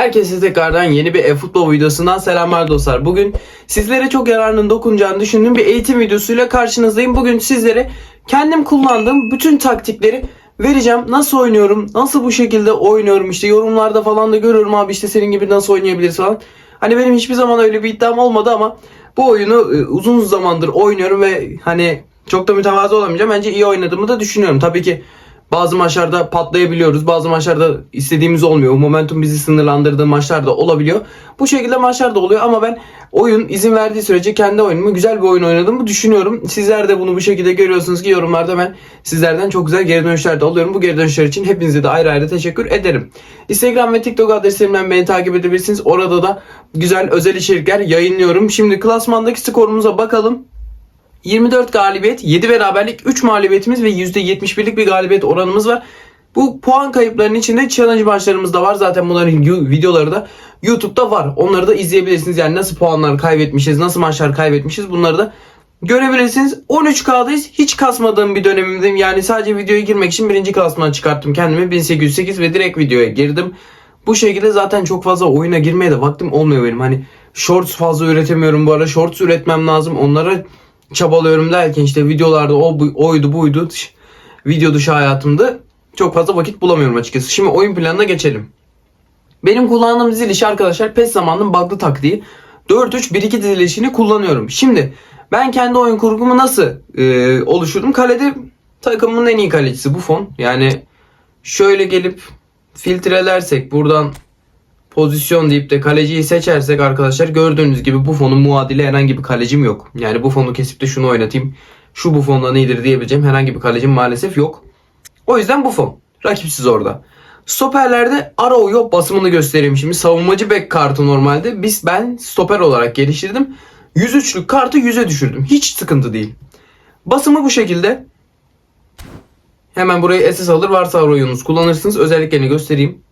Herkese tekrardan yeni bir e-futbol videosundan selamlar dostlar. Bugün sizlere çok yararının dokunacağını düşündüğüm bir eğitim videosuyla karşınızdayım. Bugün sizlere kendim kullandığım bütün taktikleri vereceğim. Nasıl oynuyorum, nasıl bu şekilde oynuyorum işte yorumlarda falan da görüyorum abi işte senin gibi nasıl oynayabiliriz falan. Hani benim hiçbir zaman öyle bir iddiam olmadı ama bu oyunu e, uzun zamandır oynuyorum ve hani çok da mütevazı olamayacağım. Bence iyi oynadığımı da düşünüyorum. Tabii ki bazı maçlarda patlayabiliyoruz. Bazı maçlarda istediğimiz olmuyor. Momentum bizi sınırlandırdığı maçlar da olabiliyor. Bu şekilde maçlar da oluyor ama ben oyun izin verdiği sürece kendi oyunumu güzel bir oyun oynadığımı düşünüyorum. Sizler de bunu bu şekilde görüyorsunuz ki yorumlarda ben sizlerden çok güzel geri dönüşler de alıyorum. Bu geri dönüşler için hepinize de ayrı ayrı teşekkür ederim. Instagram ve TikTok adreslerimden beni takip edebilirsiniz. Orada da güzel özel içerikler yayınlıyorum. Şimdi klasmandaki skorumuza bakalım. 24 galibiyet, 7 beraberlik, 3 mağlubiyetimiz ve %71'lik bir galibiyet oranımız var. Bu puan kayıplarının içinde challenge maçlarımız da var. Zaten bunların videoları da YouTube'da var. Onları da izleyebilirsiniz. Yani nasıl puanlar kaybetmişiz, nasıl maçlar kaybetmişiz bunları da görebilirsiniz. 13K'dayız. Hiç kasmadığım bir dönemimdeyim. Yani sadece videoya girmek için birinci klasmana çıkarttım kendimi. 1808 ve direkt videoya girdim. Bu şekilde zaten çok fazla oyuna girmeye de vaktim olmuyor benim. Hani shorts fazla üretemiyorum bu ara. Shorts üretmem lazım. Onlara çabalıyorum derken işte videolarda o bu, oydu buydu video dışı hayatımda çok fazla vakit bulamıyorum açıkçası. Şimdi oyun planına geçelim. Benim kullandığım dizilişi arkadaşlar PES zamanının bug'lı taktiği 4-3-1-2 dizilişini kullanıyorum. Şimdi ben kendi oyun kurgumu nasıl e, oluşturdum? Kalede takımın en iyi kalecisi Buffon. Yani şöyle gelip filtrelersek buradan pozisyon deyip de kaleciyi seçersek arkadaşlar gördüğünüz gibi bu fonun muadili herhangi bir kalecim yok. Yani bu fonu kesip de şunu oynatayım. Şu bu fondan iyidir diyebileceğim herhangi bir kalecim maalesef yok. O yüzden bu fon. Rakipsiz orada. Stoperlerde Araujo basımını göstereyim şimdi. Savunmacı bek kartı normalde. Biz ben stoper olarak geliştirdim. 103'lük kartı 100'e düşürdüm. Hiç sıkıntı değil. Basımı bu şekilde. Hemen burayı SS alır varsa Araujo'nuz kullanırsınız. Özelliklerini göstereyim.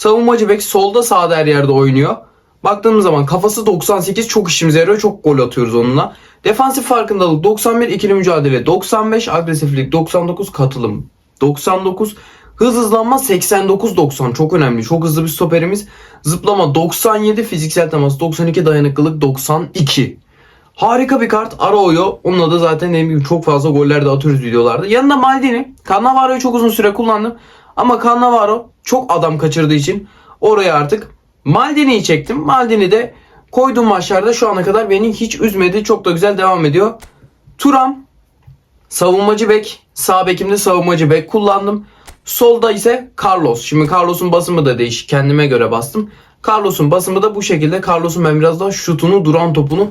Savunmacı bek solda sağda her yerde oynuyor. Baktığımız zaman kafası 98 çok işimize yarıyor. Çok gol atıyoruz onunla. Defansif farkındalık 91, ikili mücadele 95, agresiflik 99, katılım 99, hız hızlanma 89-90 çok önemli. Çok hızlı bir stoperimiz. Zıplama 97, fiziksel temas 92, dayanıklılık 92. Harika bir kart. Araujo. Onunla da zaten dediğim gibi çok fazla goller de atıyoruz videolarda. Yanında Maldini. Cannavaro'yu çok uzun süre kullandım. Ama Cannavaro çok adam kaçırdığı için oraya artık Maldini'yi çektim. Maldini de koyduğum maçlarda şu ana kadar beni hiç üzmedi. Çok da güzel devam ediyor. Turam savunmacı bek. Sağ bekimde savunmacı bek kullandım. Solda ise Carlos. Şimdi Carlos'un basımı da değişik. Kendime göre bastım. Carlos'un basımı da bu şekilde. Carlos'un ben biraz daha şutunu, duran topunu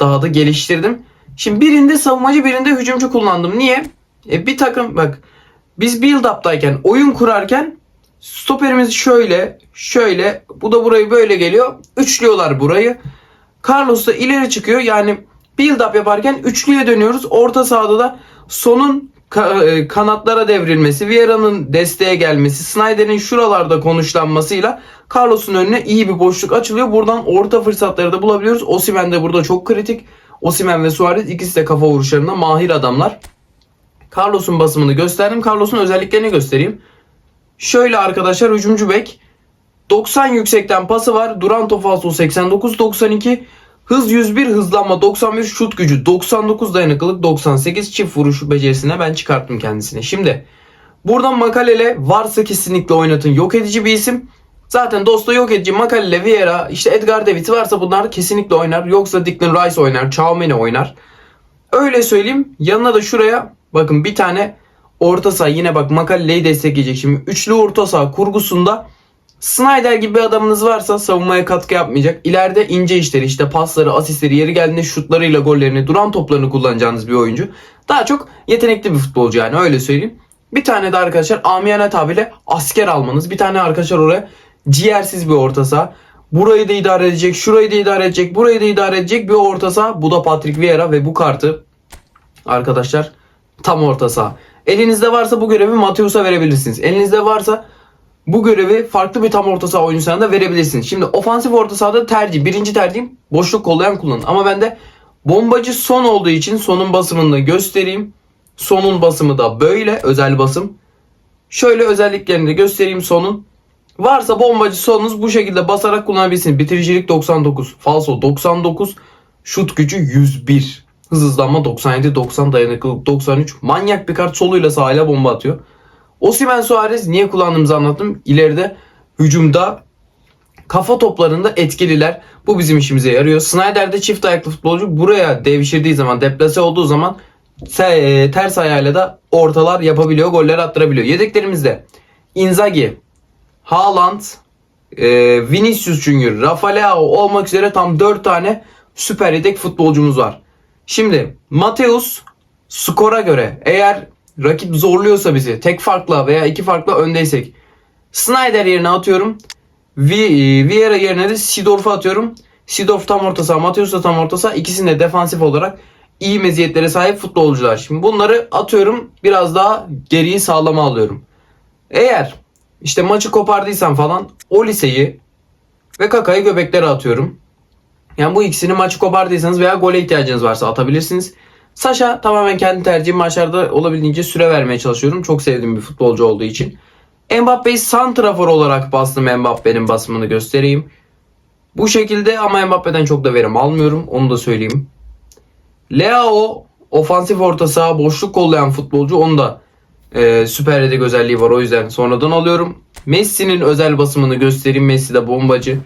daha da geliştirdim. Şimdi birinde savunmacı birinde hücumcu kullandım. Niye? E bir takım bak biz build up'tayken oyun kurarken stoperimiz şöyle şöyle bu da burayı böyle geliyor. Üçlüyorlar burayı. Carlos da ileri çıkıyor. Yani build up yaparken üçlüye dönüyoruz. Orta sahada da sonun e, kanatlara devrilmesi, Vieira'nın desteğe gelmesi, Snyder'in şuralarda konuşlanmasıyla Carlos'un önüne iyi bir boşluk açılıyor. Buradan orta fırsatları da bulabiliyoruz. Osimhen de burada çok kritik. Osimhen ve Suarez ikisi de kafa vuruşlarında mahir adamlar. Carlos'un basımını gösterdim. Carlos'un özelliklerini göstereyim. Şöyle arkadaşlar hücumcu bek. 90 yüksekten pası var. Duran top falso 89 92. Hız 101, hızlanma 91, şut gücü 99, dayanıklılık 98, çift vuruşu becerisine ben çıkarttım kendisine. Şimdi buradan Makalele varsa kesinlikle oynatın. Yok edici bir isim. Zaten Dosto yok edici Makalele, Vieira, işte Edgar Davids varsa bunlar kesinlikle oynar. Yoksa Declan Rice oynar, Chouameni oynar. Öyle söyleyeyim. Yanına da şuraya bakın bir tane orta saha yine bak Makalele'yi destekleyecek. Şimdi üçlü orta saha kurgusunda Snyder gibi bir adamınız varsa savunmaya katkı yapmayacak. İleride ince işleri işte pasları, asistleri, yeri geldiğinde şutlarıyla gollerini, duran toplarını kullanacağınız bir oyuncu. Daha çok yetenekli bir futbolcu yani öyle söyleyeyim. Bir tane de arkadaşlar amiyane tabirle asker almanız. Bir tane arkadaşlar oraya ciğersiz bir orta saha. Burayı da idare edecek, şurayı da idare edecek, burayı da idare edecek bir orta saha. Bu da Patrick Vieira ve bu kartı arkadaşlar tam orta saha. Elinizde varsa bu görevi Mateus'a verebilirsiniz. Elinizde varsa bu görevi farklı bir tam orta saha oyuncusuna da verebilirsiniz. Şimdi ofansif orta sahada tercih. Birinci tercihim boşluk kollayan kullanın. Ama bende bombacı son olduğu için sonun basımını da göstereyim. Sonun basımı da böyle özel basım. Şöyle özelliklerini de göstereyim sonun. Varsa bombacı solunuz bu şekilde basarak kullanabilirsiniz. Bitiricilik 99, falso 99, şut gücü 101. Hız hızlanma 97, 90 dayanıklılık 93. Manyak bir kart soluyla sahile bomba atıyor. Osimhen Suarez niye kullandığımızı anlattım. İleride hücumda kafa toplarında etkililer. Bu bizim işimize yarıyor. Snyder de çift ayaklı futbolcu buraya devşirdiği zaman, deplase olduğu zaman e, ters ayağıyla da ortalar yapabiliyor, goller attırabiliyor. Yedeklerimizde Inzaghi, Haaland, e, Vinicius Junior, Rafa Leao olmak üzere tam 4 tane süper yedek futbolcumuz var. Şimdi Mateus skora göre eğer rakip zorluyorsa bizi tek farkla veya iki farkla öndeysek Snyder yerine atıyorum. E, Vieira yerine de Sidorf'u atıyorum. Sidorf tam orta saha, Mateus da tam orta saha. Defansif olarak iyi meziyetlere sahip futbolcular. Şimdi bunları atıyorum biraz daha geriyi sağlama alıyorum. Eğer işte maçı kopardıysam falan o liseyi ve Kaka'yı göbeklere atıyorum. Yani bu ikisini maçı kopardıysanız veya gole ihtiyacınız varsa atabilirsiniz. Sasha tamamen kendi tercihim maçlarda olabildiğince süre vermeye çalışıyorum. Çok sevdiğim bir futbolcu olduğu için. Mbappe'yi santrafor olarak bastım Mbappe'nin basımını göstereyim. Bu şekilde ama Mbappe'den çok da verim almıyorum. Onu da söyleyeyim. Leao ofansif orta saha boşluk kollayan futbolcu. Onu da e, süper yedek özelliği var. O yüzden sonradan alıyorum. Messi'nin özel basımını göstereyim. Messi de bombacı.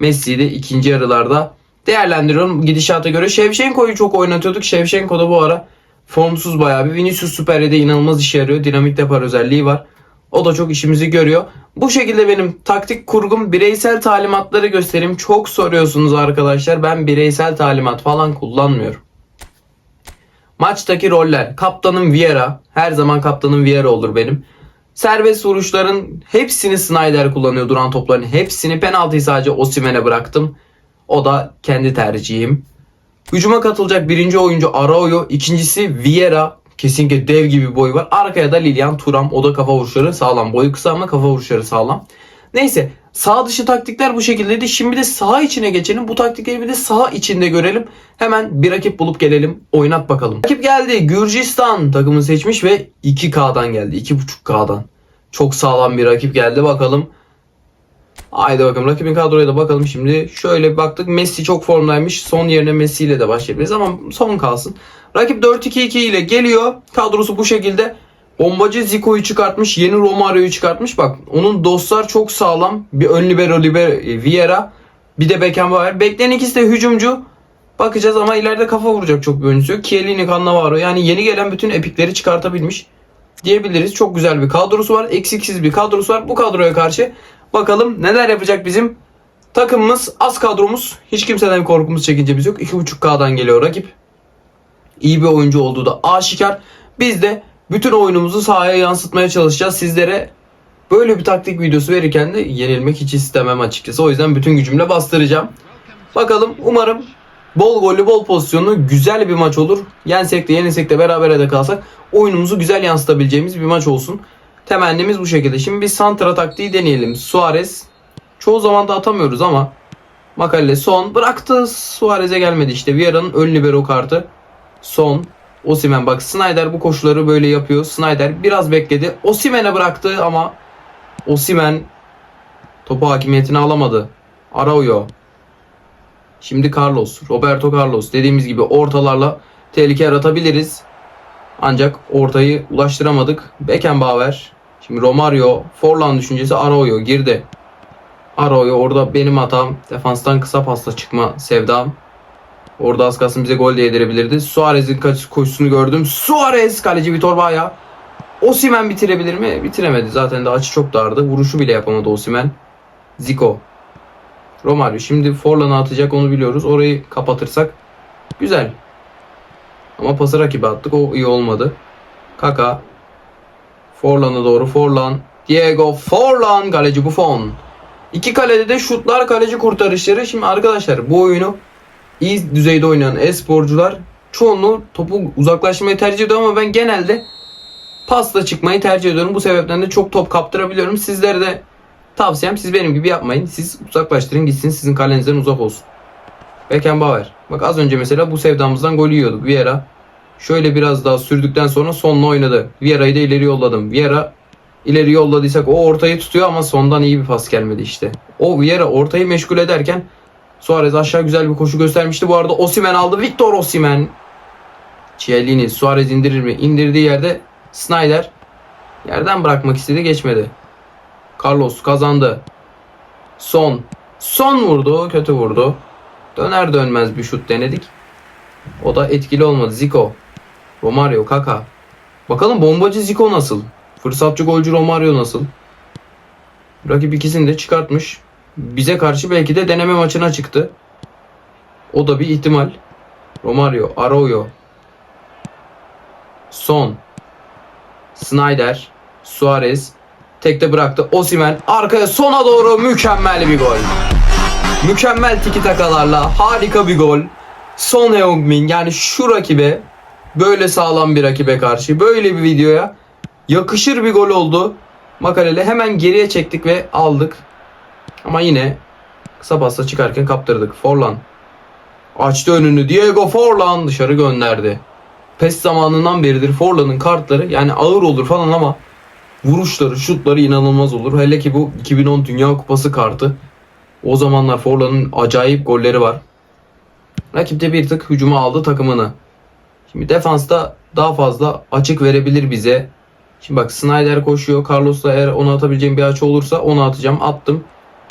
Messi'yi de ikinci yarılarda değerlendiriyorum. Gidişata göre Şevşenko'yu çok oynatıyorduk. Şevşenko da bu ara formsuz bayağı bir. Vinicius süper yedek inanılmaz işe yarıyor. Dinamik depar özelliği var. O da çok işimizi görüyor. Bu şekilde benim taktik kurgum bireysel talimatları göstereyim. Çok soruyorsunuz arkadaşlar. Ben bireysel talimat falan kullanmıyorum. Maçtaki roller. Kaptanım Vieira. Her zaman kaptanım Vieira olur benim. Serbest vuruşların hepsini Snyder kullanıyor duran topların hepsini. Penaltıyı sadece Osimhen'e bıraktım. O da kendi tercihim. Hücuma katılacak birinci oyuncu Araujo. ikincisi Vieira. Kesinlikle dev gibi bir boyu var. Arkaya da Lilian Thuram. O da kafa vuruşları sağlam. Boyu kısa ama kafa vuruşları sağlam. Neyse sağ dışı taktikler bu şekildeydi. Şimdi de sağ içine geçelim. Bu taktikleri bir de sağ içinde görelim. Hemen bir rakip bulup gelelim. Oynat bakalım. Rakip geldi. Gürcistan takımını seçmiş ve 2K'dan geldi. 2.5K'dan. Çok sağlam bir rakip geldi. Bakalım. Haydi bakalım rakibin kadroya da bakalım şimdi. Şöyle baktık Messi çok formdaymış. Son yerine Messi ile de başlayabiliriz ama son kalsın. Rakip 4-2-2 ile geliyor. Kadrosu bu şekilde. Bombacı Zico'yu çıkartmış. Yeni Romario'yu çıkartmış. Bak onun dostlar çok sağlam. Bir ön libero liber, e, Vieira. Bir de Beckenbauer. Bekleyen ikisi de hücumcu. Bakacağız ama ileride kafa vuracak çok bir oyuncusu yok. Chiellini, Cannavaro. Yani yeni gelen bütün epikleri çıkartabilmiş diyebiliriz. Çok güzel bir kadrosu var. Eksiksiz bir kadrosu var. Bu kadroya karşı bakalım neler yapacak bizim takımımız. Az kadromuz. Hiç kimseden korkumuz çekince biz yok. 2.5K'dan geliyor rakip. İyi bir oyuncu olduğu da aşikar. Biz de bütün oyunumuzu sahaya yansıtmaya çalışacağız. Sizlere böyle bir taktik videosu verirken de yenilmek hiç istemem açıkçası. O yüzden bütün gücümle bastıracağım. Bakalım umarım bol gollü bol pozisyonlu güzel bir maç olur. Yensek de yenilsek de berabere de kalsak oyunumuzu güzel yansıtabileceğimiz bir maç olsun. Temennimiz bu şekilde. Şimdi bir santra taktiği deneyelim. Suarez çoğu zaman da atamıyoruz ama Makalle son bıraktı. Suarez'e gelmedi işte. Vieira'nın ön libero kartı. Son. Osimen bak Snyder bu koşuları böyle yapıyor. Snyder biraz bekledi. Osimen'e bıraktı ama Osimen topu hakimiyetini alamadı. Araujo. Şimdi Carlos. Roberto Carlos. Dediğimiz gibi ortalarla tehlike yaratabiliriz. Ancak ortayı ulaştıramadık. Beckenbauer. Şimdi Romario. Forlan düşüncesi Araujo girdi. Araujo orada benim hatam. Defanstan kısa pasla çıkma sevdam. Orada az kalsın bize gol de yedirebilirdi. Suarez'in kaç koşusunu gördüm. Suarez kaleci Vitor Baya. Osimen bitirebilir mi? Bitiremedi. Zaten de açı çok dardı. Vuruşu bile yapamadı Osimen. Zico. Romario. Şimdi Forlan'ı atacak onu biliyoruz. Orayı kapatırsak güzel. Ama pası rakibe attık. O iyi olmadı. Kaka. Forlan'a doğru. Forlan. Diego Forlan. Kaleci Buffon. İki kalede de şutlar kaleci kurtarışları. Şimdi arkadaşlar bu oyunu iyi düzeyde oynayan e-sporcular çoğunluğu topu uzaklaşmayı tercih ediyor ama ben genelde pasla çıkmayı tercih ediyorum. Bu sebepten de çok top kaptırabiliyorum. Sizlere de tavsiyem siz benim gibi yapmayın. Siz uzaklaştırın gitsin sizin kalenizden uzak olsun. Beckenbauer. Bak az önce mesela bu sevdamızdan gol yiyorduk. Vieira şöyle biraz daha sürdükten sonra sonla oynadı. Vieira'yı da ileri yolladım. Vieira ileri yolladıysak o ortayı tutuyor ama sondan iyi bir pas gelmedi işte. O Vieira ortayı meşgul ederken Suarez aşağı güzel bir koşu göstermişti. Bu arada Osimen aldı. Victor Osimen. Chiellini Suarez indirir mi? İndirdiği yerde Snyder yerden bırakmak istedi geçmedi. Carlos kazandı. Son. Son vurdu. Kötü vurdu. Döner dönmez bir şut denedik. O da etkili olmadı. Zico. Romario, Kaka. Bakalım bombacı Zico nasıl? Fırsatçı golcü Romario nasıl? Rakip ikisini de çıkartmış. Bize karşı belki de deneme maçına çıktı. O da bir ihtimal. Romario, Arroyo. Son. Snyder, Suarez. Tekte bıraktı. Osimen arkaya sona doğru mükemmel bir gol. Mükemmel tiki takalarla harika bir gol. Son Heung-min yani şu rakibe böyle sağlam bir rakibe karşı böyle bir videoya yakışır bir gol oldu. Makalele hemen geriye çektik ve aldık. Ama yine kısa pasla çıkarken kaptırdık. Forlan açtı önünü. Diego Forlan dışarı gönderdi. PES zamanından beridir Forlan'ın kartları yani ağır olur falan ama vuruşları, şutları inanılmaz olur. Hele ki bu 2010 Dünya Kupası kartı. O zamanlar Forlan'ın acayip golleri var. Rakip de bir tık hücuma aldı takımını. Şimdi defansta daha fazla açık verebilir bize. Şimdi bak Snyder koşuyor. Carlos'la eğer onu atabileceğim bir açı olursa onu atacağım. Attım.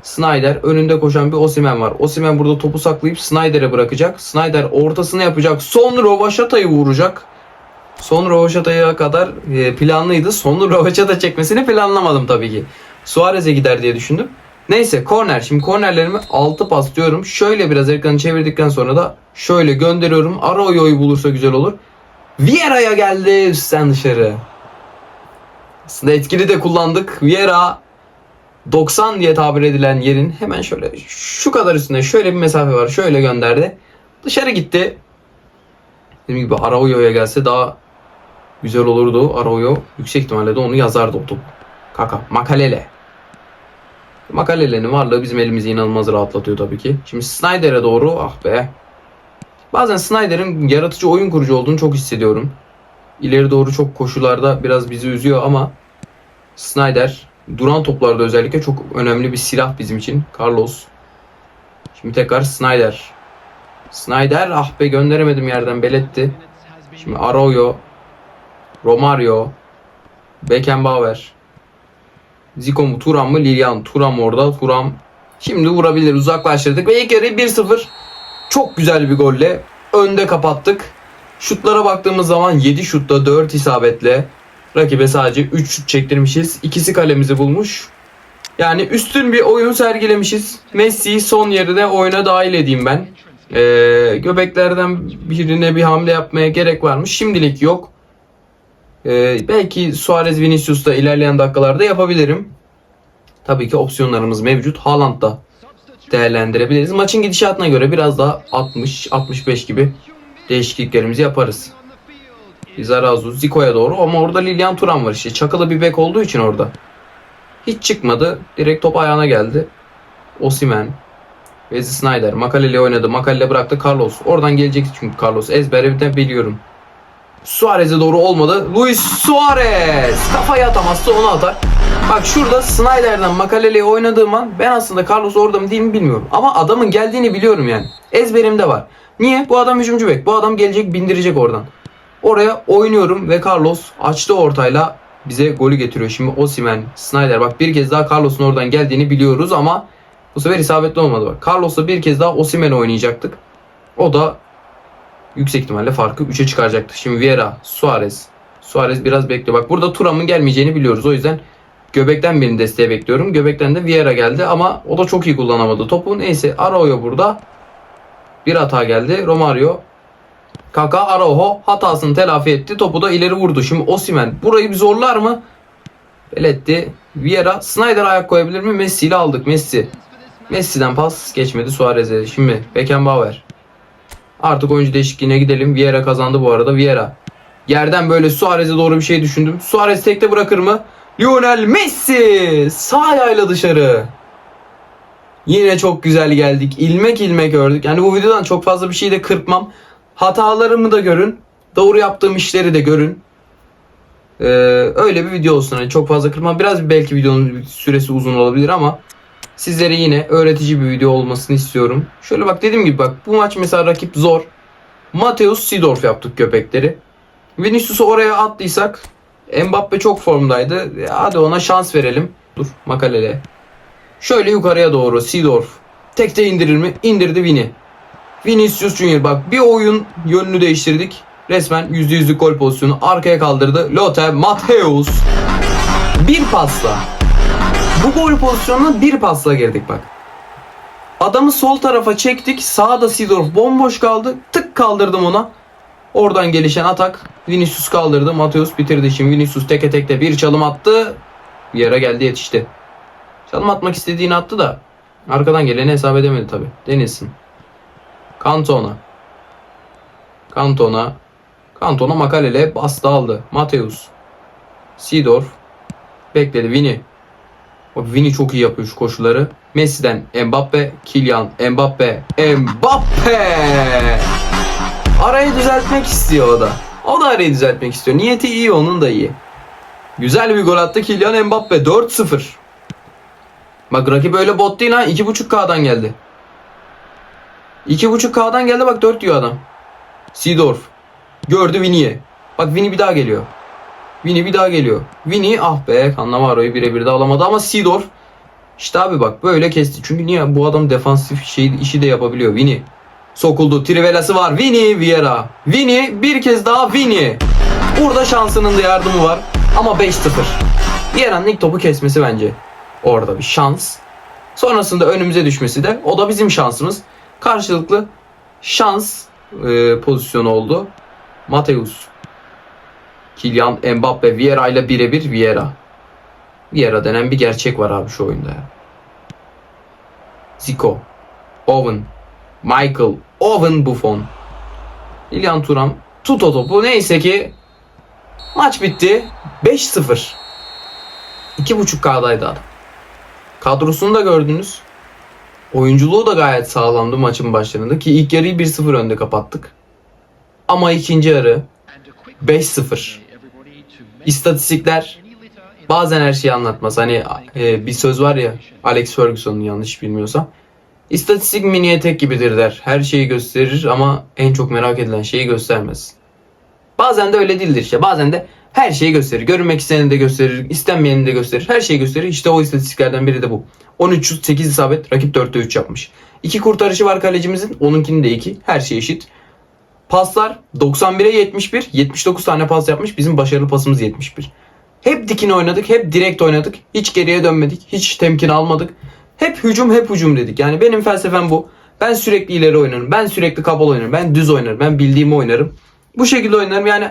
Snyder önünde koşan bir Osimen var. Osimen burada topu saklayıp Snyder'e bırakacak. Snyder ortasını yapacak. Son Rovaşata'yı vuracak. Son Rovaşata'ya kadar e, planlıydı. Son Rovaşata çekmesini planlamadım tabii ki. Suarez'e gider diye düşündüm. Neyse korner. Şimdi kornerlerimi 6 pas diyorum. Şöyle biraz ekranı çevirdikten sonra da şöyle gönderiyorum. Arroyo'yu bulursa güzel olur. Vieira'ya geldi üstten dışarı. Aslında etkili de kullandık. Vieira 90 diye tabir edilen yerin hemen şöyle şu kadar üstünde şöyle bir mesafe var. Şöyle gönderdi. Dışarı gitti. Dediğim gibi Araujo'ya gelse daha güzel olurdu. Araujo yüksek ihtimalle de onu yazardı o. Kaka. Makalele. Makalele'nin varlığı bizim elimizi inanılmaz rahatlatıyor tabii ki. Şimdi Snyder'e doğru ah be. Bazen Snyder'in yaratıcı oyun kurucu olduğunu çok hissediyorum. İleri doğru çok koşularda biraz bizi üzüyor ama Snyder duran toplarda özellikle çok önemli bir silah bizim için. Carlos. Şimdi tekrar Snyder. Snyder ah be gönderemedim yerden beletti. Şimdi Arroyo. Romario. Beckenbauer. Zico mu Turan mı Lilian? Turan orada. Turan. Şimdi vurabilir. Uzaklaştırdık ve ilk yarıyı 1-0 çok güzel bir golle önde kapattık. Şutlara baktığımız zaman 7 şutta 4 isabetle rakibe sadece 3 şut çektirmişiz. İkisi kalemizi bulmuş. Yani üstün bir oyun sergilemişiz. Messi'yi son yarıda oyuna dahil edeyim ben. Ee, göbeklerden birine bir hamle yapmaya gerek var mı? Şimdilik yok. Ee, belki Suarez Vinicius'ta ilerleyen dakikalarda yapabilirim. Tabii ki opsiyonlarımız mevcut. Haaland da değerlendirebiliriz. Maçın gidişatına göre biraz daha 60-65 gibi değişikliklerimizi yaparız. Lizarazu Zico'ya doğru ama orada Lilian Turan var işte. Çakılı bir bek olduğu için orada. Hiç çıkmadı. Direkt top ayağına geldi. Osimen. Wesley Snyder. Makalele oynadı. Makalele bıraktı Carlos. Oradan gelecek çünkü Carlos. Ezberden biliyorum. Suarez'e doğru olmadı. Luis Suarez. Kafaya atamazsa onu atar. Bak şurada Snyder'den Makalele'yi oynadığım an ben aslında Carlos orada mı değil mi bilmiyorum. Ama adamın geldiğini biliyorum yani. Ezberimde var. Niye? Bu adam hücumcu bek. Bu adam gelecek bindirecek oradan. Oraya oynuyorum ve Carlos açtı ortayla bize golü getiriyor. Şimdi Osimen, Snyder bak bir kez daha Carlos'un oradan geldiğini biliyoruz ama bu sefer isabetli olmadı bak. Carlos'la bir kez daha Osimen oynayacaktık. O da yüksek ihtimalle farkı 3'e çıkaracaktı. Şimdi Vieira, Suarez. Suarez biraz bekliyor. Bak burada Turam'ın gelmeyeceğini biliyoruz. O yüzden Göbekten birini desteğe bekliyorum. Göbekten de Vieira geldi ama o da çok iyi kullanamadı topu. Neyse Araujo burada. Bir hata geldi. Romario. Kaka Araujo hatasını telafi etti. Topu da ileri vurdu. Şimdi Osimen burayı bir zorlar mı? Beletti. Vieira. Snyder ayak koyabilir mi? Messi ile aldık. Messi. Messi'den pas geçmedi Suarez'e. Şimdi Beckenbauer. Artık oyuncu değişikliğine gidelim. Vieira kazandı bu arada. Vieira. Yerden böyle Suarez'e doğru bir şey düşündüm. Suarez tekte bırakır mı? Lionel Messi sağ ayağıyla dışarı. Yine çok güzel geldik. İlmek ilmek ördük. Yani bu videodan çok fazla bir şey de kırpmam. Hatalarımı da görün. Doğru yaptığım işleri de görün. Ee, öyle bir video olsun. Hani çok fazla kırma. Biraz belki videonun süresi uzun olabilir ama sizlere yine öğretici bir video olmasını istiyorum. Şöyle bak dediğim gibi bak bu maç mesela rakip zor. Mateus Sidorf yaptık köpekleri. Vinicius'u oraya attıysak Mbappe çok formdaydı. Ya Hadi ona şans verelim. Dur Makalele. Şöyle yukarıya doğru Sidorf. Tekte indirir mi? İndirdi Vini. Vinicius Junior bak bir oyun yönünü değiştirdik. Resmen %100'lük gol pozisyonu arkaya kaldırdı. Lothar Matthäus. Bir pasla. Bu gol pozisyonuna bir pasla girdik bak. Adamı sol tarafa çektik. Sağda Sidorf bomboş kaldı. Tık kaldırdım ona. Oradan gelişen atak. Vinicius kaldırdı. Mateus bitirdi. Şimdi Vinicius teke tekte bir çalım attı. Yere geldi yetişti. Çalım atmak istediğini attı da arkadan geleni hesap edemedi tabi. Denilsin. Cantona. Cantona. Cantona Makalele bastı aldı. Mateus. Sidorf. Bekledi Vini. Vini çok iyi yapıyor şu koşuları. Messi'den Mbappe, Kylian Mbappe, Mbappe. Arayı düzeltmek istiyor o da. O da arayı düzeltmek istiyor. Niyeti iyi, onun da iyi. Güzel bir gol attı Kylian Mbappe 4-0. Bak rakip öyle bot değil ha. 2.5K'dan geldi. 2.5K'dan geldi bak 4 diyor adam. Sidorf. Gördü Vini'ye. Bak Vini bir daha geliyor. Vini bir daha geliyor. Vini ah be Cannavaro'yu birebir de alamadı ama Sidorf işte abi bak böyle kesti. Çünkü niye bu adam defansif şey işi de yapabiliyor. Vini sokuldu. Trivelası var. Vini Vieira. Vini bir kez daha Vini. Burada şansının da yardımı var. Ama 5-0. Vieira'nın ilk topu kesmesi bence orada bir şans. Sonrasında önümüze düşmesi de o da bizim şansımız. Karşılıklı şans e, pozisyonu oldu. Mateus. Kylian Mbappe Vieira ile birebir Vieira. Vieira denen bir gerçek var abi şu oyunda ya. Zico. Owen. Michael. Owen Buffon. İlyan Turam. Tut o topu. Neyse ki maç bitti. 5-0. 2.5K'daydı adam. Kadrosunu da gördünüz. Oyunculuğu da gayet sağlamdı maçın başlarında ki ilk yarıyı 1-0 önde kapattık. Ama ikinci yarı 5-0. İstatistikler bazen her şeyi anlatmaz. Hani e, bir söz var ya Alex Ferguson'un yanlış bilmiyorsam. İstatistik mini etek gibidir der. Her şeyi gösterir ama en çok merak edilen şeyi göstermez. Bazen de öyle değildir işte. Bazen de her şeyi gösterir. Görünmek isteyeni de gösterir, istenmeyeni de gösterir. Her şeyi gösterir. İşte o istatistiklerden biri de bu. 13 şut 8 isabet. Rakip 4'te 3 yapmış. 2 kurtarışı var kalecimizin. Onunkinin de 2. Her şey eşit. Paslar 91'e 71. 79 tane pas yapmış. Bizim başarılı pasımız 71. Hep dikine oynadık. Hep direkt oynadık. Hiç geriye dönmedik. Hiç temkin almadık. Hep hücum hep hücum dedik. Yani benim felsefem bu. Ben sürekli ileri oynarım. Ben sürekli kabul oynarım. Ben düz oynarım. Ben bildiğimi oynarım. Bu şekilde oynarım. Yani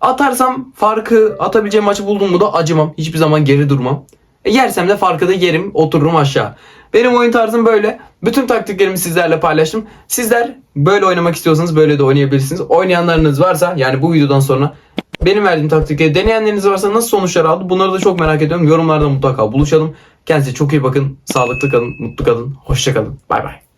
atarsam farkı atabileceğim maçı buldum mu da acımam. Hiçbir zaman geri durmam. E, yersem de farkı da yerim. Otururum aşağı. Benim oyun tarzım böyle. Bütün taktiklerimi sizlerle paylaştım. Sizler böyle oynamak istiyorsanız böyle de oynayabilirsiniz. Oynayanlarınız varsa yani bu videodan sonra benim verdiğim taktikleri deneyenleriniz varsa nasıl sonuçlar aldı bunları da çok merak ediyorum. Yorumlarda mutlaka buluşalım. Kendinize çok iyi bakın. Sağlıklı kalın, mutlu kalın. Hoşça kalın. Bay bay.